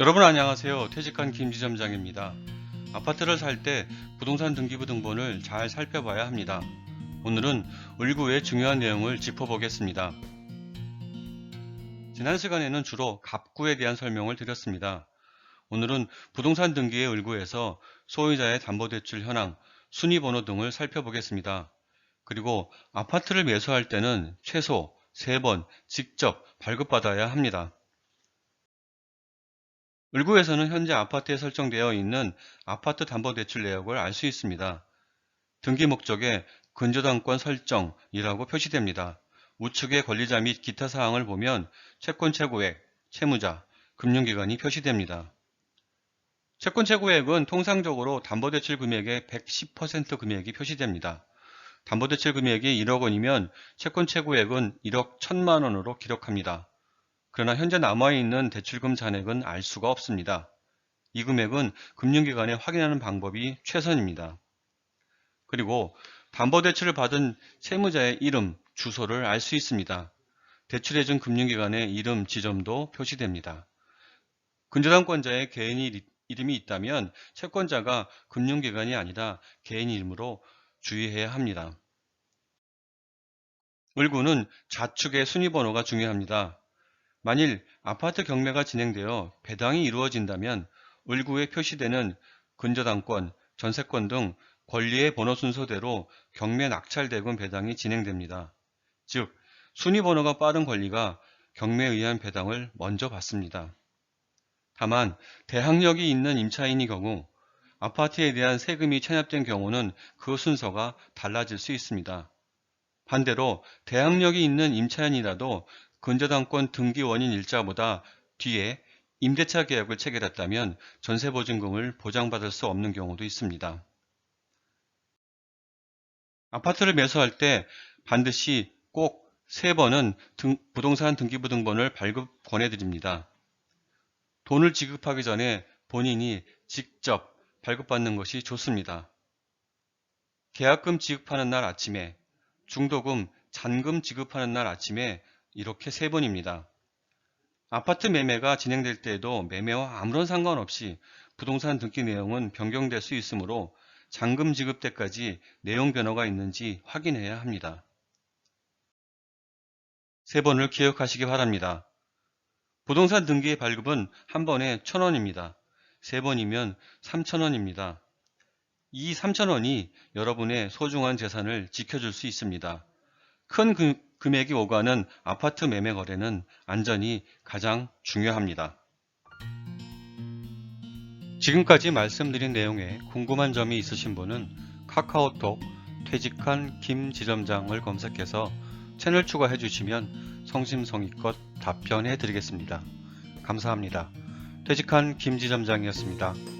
여러분 안녕하세요. 퇴직한 김지점장입니다. 아파트를 살 때 부동산 등기부 등본을 잘 살펴봐야 합니다. 오늘은 을구의 중요한 내용을 짚어보겠습니다. 지난 시간에는 주로 갑구에 대한 설명을 드렸습니다. 오늘은 부동산 등기의 을구에서 소유자의 담보대출 현황, 순위번호 등을 살펴보겠습니다. 그리고 아파트를 매수할 때는 최소 3번 직접 발급받아야 합니다. 을구에서는 현재 아파트에 설정되어 있는 아파트 담보대출 내역을 알 수 있습니다. 등기 목적에 근저당권 설정이라고 표시됩니다. 우측의 권리자 및 기타 사항을 보면 채권 최고액, 채무자, 금융기관이 표시됩니다. 채권 최고액은 통상적으로 담보대출 금액의 110% 금액이 표시됩니다. 담보대출 금액이 1억 원이면 채권 최고액은 1억 1천만 원으로 기록합니다. 그러나 현재 남아있는 대출금 잔액은 알 수가 없습니다. 이 금액은 금융기관에 확인하는 방법이 최선입니다. 그리고 담보대출을 받은 채무자의 이름, 주소를 알 수 있습니다. 대출해준 금융기관의 이름, 지점도 표시됩니다. 근저당권자의 개인 이- 이름이 있다면 채권자가 금융기관이 아니라 개인 이름으로 주의해야 합니다. 을구는 좌측의 순위번호가 중요합니다. 만일 아파트 경매가 진행되어 배당이 이루어진다면 을구에 표시되는 근저당권, 전세권 등 권리의 번호 순서대로 경매 낙찰대금 배당이 진행됩니다. 즉, 순위 번호가 빠른 권리가 경매에 의한 배당을 먼저 받습니다. 다만 대항력이 있는 임차인의 경우 아파트에 대한 세금이 체납된 경우는 그 순서가 달라질 수 있습니다. 반대로 대항력이 있는 임차인이라도 근저당권 등기 원인 일자보다 뒤에 임대차 계약을 체결했다면 전세보증금을 보장받을 수 없는 경우도 있습니다. 아파트를 매수할 때 반드시 꼭세 번은 등- 부동산 등기부 등본을 발급 권해드립니다. 돈을 지급하기 전에 본인이 직접 발급받는 것이 좋습니다. 계약금 지급하는 날 아침에, 중도금, 잔금 지급하는 날 아침에 이렇게 세 번입니다. 아파트 매매가 진행될 때에도 매매와 아무런 상관없이 부동산 등기 내용은 변경될 수 있으므로 잔금 지급 때까지 내용 변화가 있는지 확인해야 합니다. 세 번을 기억하시기 바랍니다. 부동산 등기의 발급은 한 번에 1000원입니다. 세 번이면 3000원입니다. 이 3000원이 여러분의 소중한 재산을 지켜줄 수 있습니다. 큰 금- 금액이 오가는 아파트 매매 거래는 안전이 가장 중요합니다. 지금까지 말씀드린 내용에 궁금한 점이 있으신 분은 카카오톡 퇴직한 김지점장을 검색해서 채널 추가해 주시면 성심성의껏 답변해 드리겠습니다. 감사합니다. 퇴직한 김지점장이었습니다.